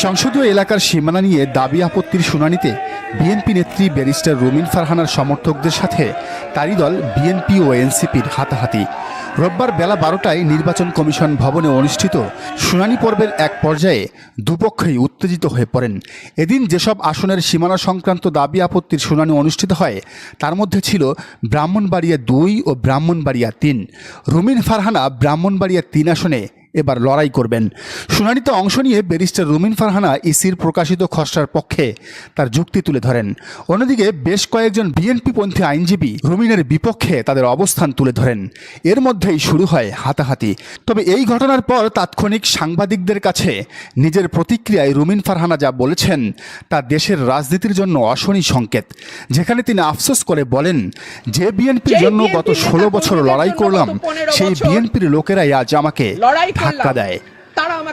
সংসদীয় এলাকার সীমানা নিয়ে দাবি আপত্তির শুনানিতে বিএনপি নেত্রী ব্যারিস্টার রুমিন ফারহানার সমর্থকদের সাথে তারই দল বিএনপি ও এনসিপির হাতাহাতি। রোববার বেলা বারোটায় নির্বাচন কমিশন ভবনে অনুষ্ঠিত শুনানি পর্বের এক পর্যায়ে দুপক্ষই উত্তেজিত হয়ে পড়েন। এদিন যেসব আসনের সীমানা সংক্রান্ত দাবি আপত্তির শুনানি অনুষ্ঠিত হয়, তার মধ্যে ছিল ব্রাহ্মণবাড়িয়া দুই ও ব্রাহ্মণবাড়িয়া তিন। রুমিন ফারহানা ব্রাহ্মণবাড়িয়া তিন আসনে এবার লড়াই করবেন। শুনানিতে অংশ নিয়ে ব্যারিস্টার রুমিন ফারহানা ইসির প্রকাশিত খসড়ার পক্ষে তার যুক্তি তুলে ধরেন। অন্যদিকে বেশ কয়েকজন বিএনপিপন্থী আইনজীবী রুমিনের বিপক্ষে তাদের অবস্থান তুলে ধরেন। এর মধ্যেই শুরু হয় হাতাহাতি। তবে এই ঘটনার পর তাৎক্ষণিক সাংবাদিকদের কাছে নিজের প্রতিক্রিয়ায় রুমিন ফারহানা যা বলেছেন তা দেশের রাজনীতির জন্য অশনি সংকেত। যেখানে তিনি আফসোস করে বলেন যে বিএনপির জন্য গত ষোলো বছর লড়াই করলাম সেই বিএনপির লোকেরাই আজ আমাকে ধাক্কা দেয়।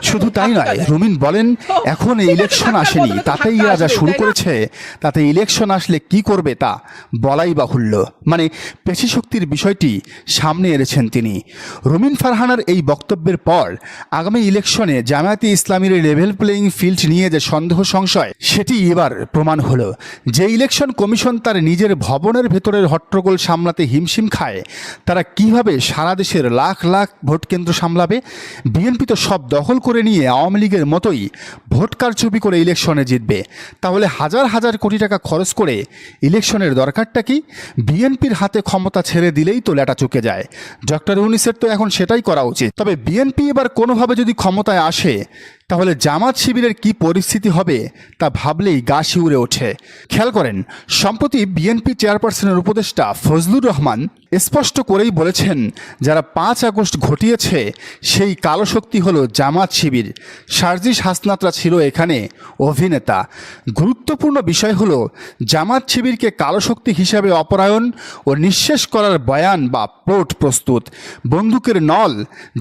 শুধু তাই নয় রুমিন বলেন এখন ইলেকশন আসেনি তাতেই এরা যা শুরু করেছে তাতে ইলেকশন আসলে কি করবে তা বলাই বাহুল্য। মানে পেশি শক্তির বিষয়টি সামনে এনেছেন তিনি। রুমিন ফারহানার এই বক্তব্যের পর আগামী ইলেকশনে জামায়াতে ইসলামীর লেভেল প্লেয়িং ফিল্ড নিয়ে যে সন্দেহ সংশয় সেটি এবার প্রমাণ হলো। যে ইলেকশন কমিশন তার নিজের ভবনের ভেতরের হট্টগোল সামলাতে হিমশিম খায় তারা কীভাবে সারা দেশের লাখ লাখ ভোট কেন্দ্র সামলাবে? বিএনপি তো সব দখল করে নিয়ে আওয়ামী লীগের মতোই ভোট কারচুপি করে ইলেকশনে জিতবে। তাহলে হাজার হাজার কোটি টাকা খরচ করে ইলেকশনের দরকারটা কি? বিএনপির হাতে ক্ষমতা ছেড়ে দিলেই তো ল্যাটা চুকে যায়। ডক্টর ইউনিসের তো এখন সেটাই করা উচিত। তবে বিএনপি এবার কোনোভাবে যদি ক্ষমতায় আসে তাহলে জামাত শিবিরের কি পরিস্থিতি হবে তা ভাবলেই গা শিউরে ওঠে। খেয়াল করেন, সম্প্রতি বিএনপি চেয়ারপারসনের উপদেষ্টা ফজলুর রহমান স্পষ্ট করেই বলেছেন, যারা পাঁচ আগস্ট ঘটিয়েছে, সেই কালো শক্তি হলো জামাত শিবির। সার্জিস হাসনাতরা ছিল এখানে অভিনেতা। গুরুত্বপূর্ণ বিষয় হলো, জামাত শিবিরকে কালো শক্তি হিসাবে অপরায়ণ ও নিঃশেষ করার বয়ান বা পোর্ট প্রস্তুত। বন্দুকের নল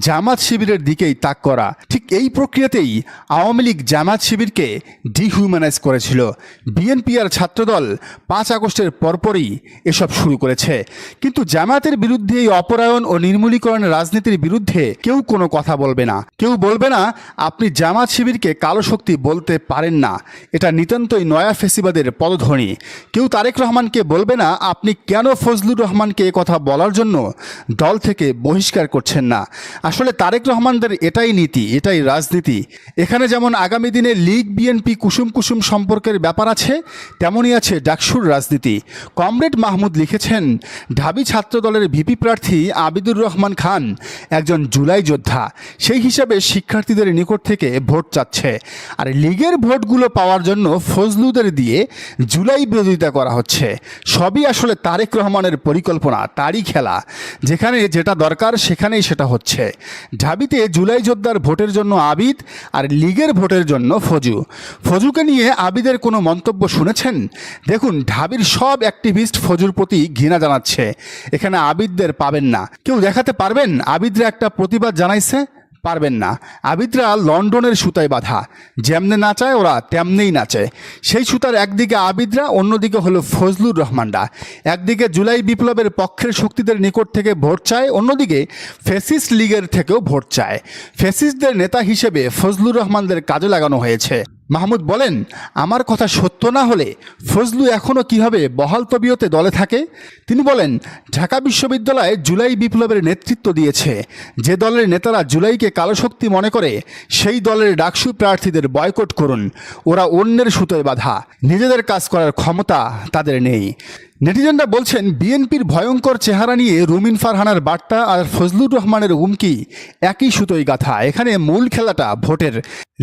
জামাত শিবিরের দিকেই তাক করা। এই প্রক্রিয়াতেই আওয়ামী লীগ জামাত শিবিরকে ডিহিউম্যানাইজ করেছিল। বিএনপি আর ছাত্রদল পাঁচ আগস্টের পরপরই এসব শুরু করেছে। কিন্তু জামাতের বিরুদ্ধে এই অপরায়ণ ও নির্মূলীকরণ রাজনীতির বিরুদ্ধে কেউ কোনো কথা বলবে না। কেউ বলবে না, আপনি জামাত শিবিরকে কালো শক্তি বলতে পারেন না। এটা নিতান্তই নয়া ফেসিবাদের পদধ্বনি। কেউ তারেক রহমানকে বলবে না, আপনি কেন ফজলুর রহমানকে কথা বলার জন্য দল থেকে বহিষ্কার করছেন না। আসলে তারেক রহমানদের এটাই নীতি, এটাই রাজনীতি। এখানে যেমন আগামী দিনে লীগ বিএনপি কুসুম কুসুম সম্পর্কের ব্যাপার আছে, তেমনই আছে ডাকসুর রাজনীতি। কমরেড মাহমুদ লিখেছেন, ঢাবি ছাত্রদলের ভিপি প্রার্থী আবিদুর রহমান খান একজন জুলাই যোদ্ধা। সেই হিসাবে শিক্ষার্থীদের নিকট থেকে ভোট চাচ্ছে। আর লীগের ভোটগুলো পাওয়ার জন্য ফজলুদের দিয়ে জুলাই বিরোধিতা করা হচ্ছে। সবই আসলে তারেক রহমানের পরিকল্পনা, তারই খেলা। যেখানে যেটা দরকার, সেখানেই সেটা হচ্ছে। ঢাবিতে জুলাই যোদ্ধার ভোটের জন্য আবিদ আর লীগের ভোটের জন্য ফজু। ফজুকে নিয়ে আবিদের কোনো মন্তব্য শুনেছেন? দেখুন, ঢাবির সব অ্যাক্টিভিস্ট ফজুর প্রতি ঘৃণা জানাচ্ছে। এখানে আবিদদের পাবেন না। কেউ দেখাতে পারবেন? আবিদরা একটা প্রতিবাদ জানাইছে? পারবেন না। আবিদরা লন্ডনের সুতায় বাঁধা। যেমনে নাচায় ওরা, তেমনেই নাচে। সেই সুতার একদিকে আবিদরা, অন্যদিকে হলো ফজলুর রহমানরা। একদিকে জুলাই বিপ্লবের পক্ষের শক্তিদের নিকট থেকে ভোট চায়, অন্যদিকে ফেসিস লীগের থেকেও ভোট চায়। ফেসিসদের নেতা হিসেবে ফজলুর রহমানদের কাজে লাগানো হয়েছে। মাহমুদ বলেন, আমার কথা সত্য না হলে ফজলু এখনও কীভাবে বহাল তবিয়তে দলে থাকে? তিনি বলেন, ঢাকা বিশ্ববিদ্যালয়ে জুলাই বিপ্লবের নেতৃত্ব দিয়েছে। যে দলের নেতারা জুলাইকে কালো শক্তি মনে করে, সেই দলের ডাকসু প্রার্থীদের বয়কট করুন। ওরা অন্যের সুতোয় বাধা। নিজেদের কাজ করার ক্ষমতা তাদের নেই। নেটিজনরা বলছেন, বিএনপির ভয়ঙ্কর চেহারা নিয়ে রুমিন ফারহানার বার্তা আর ফজলুর রহমানের হুমকি একই সুতোই গাথা। এখানে মূল খেলাটা ভোটের।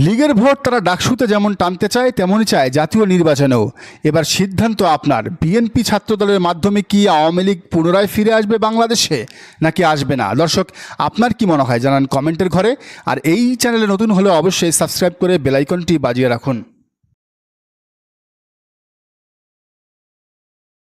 লীগের ভোট তারা ডাকসুতে যেমন টানতে চায়, তেমনই চায় জাতীয় নির্বাচনেও। এবার সিদ্ধান্ত আপনার। বিএনপি ছাত্রদলের মাধ্যমে কি আওয়ামী লীগ পুনরায় ফিরে আসবে বাংলাদেশে, নাকি আসবে না? দর্শক, আপনার কি মনে হয়? জানান কমেন্টের ঘরে। আর এই চ্যানেলে নতুন হলে অবশ্যই সাবস্ক্রাইব করে বেলাইকনটি বাজিয়ে রাখুন।